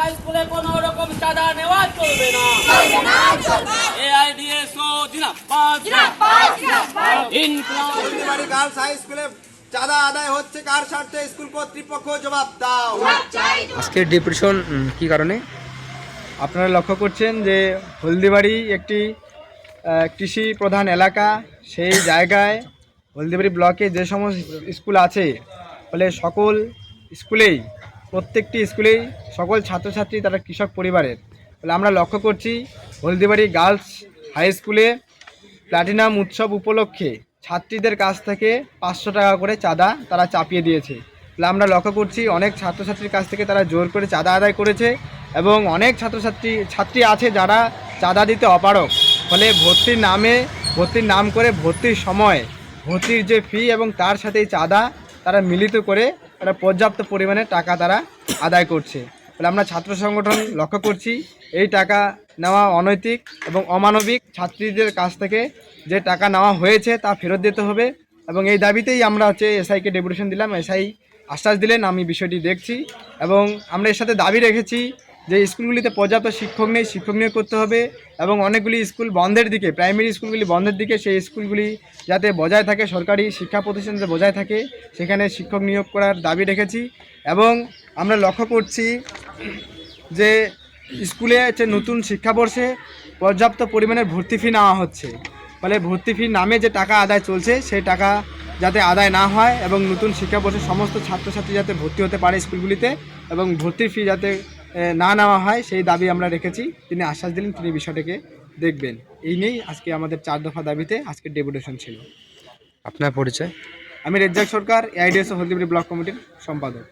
High স্কুলে কোনো রকম চাঁদা নেওয়া চলবে না। এআইডিএসও ইনকলাব গার্লস হাই স্কুলে চাঁদা আদায় হচ্ছে কার স্বার্থে? স্কুল কর্তৃপক্ষ জবাব দাও। আজকের ডিপ্রেশন কি কারণে? আপনারা লক্ষ্য করছেন যে হলদিবাড়ি একটি কৃষি প্রধান এলাকা। সেই জায়গায় হলদিবাড়ি ব্লকে যে সমস্ত স্কুল আছে ফলে সকল স্কুলেই প্রত্যেকটি স্কুলেই সকল ছাত্রছাত্রী, তারা কৃষক পরিবারের। ফলে আমরা লক্ষ্য করছি, হলদিবাড়ি গার্লস হাই স্কুলে প্লাটিনাম উৎসব উপলক্ষে ছাত্রীদের কাছ থেকে পাঁচশো টাকা করে চাঁদা তারা চাপিয়ে দিয়েছে। ফলে আমরা লক্ষ্য করছি, অনেক ছাত্রছাত্রীর কাছ থেকে তারা জোর করে চাঁদা আদায় করেছে এবং অনেক ছাত্রছাত্রী, ছাত্রী আছে যারা চাঁদা দিতে অপারক ফলে ভর্তির নামে, ভর্তির নাম করে ভর্তির সময়, ভর্তির যে ফি এবং তার সাথেই চাঁদা তারা মিলিত করে তারা পর্যাপ্ত পরিমাণে টাকা তারা আদায় করছে। ফলে আমরা ছাত্র সংগঠন লক্ষ্য করছি, এই টাকা নেওয়া অনৈতিক এবং অমানবিক ছাত্রীদের কাছ থেকে যে টাকা নেওয়া হয়েছে তা ফেরত দিতে হবে এবং এই দাবিতেই আমরা হচ্ছে এসআইকে ডেপুটেশন দিলাম। এসআই আশ্বাস দিলেন, আমি বিষয়টি দেখছি এবং আমরা এর সাথে দাবি রেখেছি যে স্কুলগুলিতে পর্যাপ্ত শিক্ষক নেই, শিক্ষক নিয়োগ করতে হবে এবং অনেকগুলি স্কুল বন্ধের দিকে, প্রাইমারি স্কুলগুলি বন্ধের দিকে সেই স্কুলগুলি যাতে বজায় থাকে, সরকারি শিক্ষা প্রতিষ্ঠান যাতে বজায় থাকে, সেখানে শিক্ষক নিয়োগ করার দাবি রেখেছি এবং আমরা লক্ষ্য করছি যে স্কুলে হচ্ছে নতুন শিক্ষাবর্ষে পর্যাপ্ত পরিমাণে ভর্তি ফি নেওয়া হচ্ছে। ফলে ভর্তি ফি নামে যে টাকা আদায় চলছে, সেই টাকা যাতে আদায় না হয় এবং নতুন শিক্ষাবর্ষে সমস্ত ছাত্রছাত্রী যাতে ভর্তি হতে পারে স্কুলগুলিতে এবং ভর্তির ফি যাতে না নেওয়া হয় সেই দাবি আমরা রেখেছি। তিনি আশ্বাস দিলেন তিনি বিষয়টাকে দেখবেন। এই নিয়েই আজকে আমাদের চার দফা দাবিতে আজকে ডেপুটেশন ছিল। আপনার পরিচয়? আমি রেজ্জাক সরকার এআইডিএস হলদিবাড়ি ব্লক কমিটির সম্পাদক।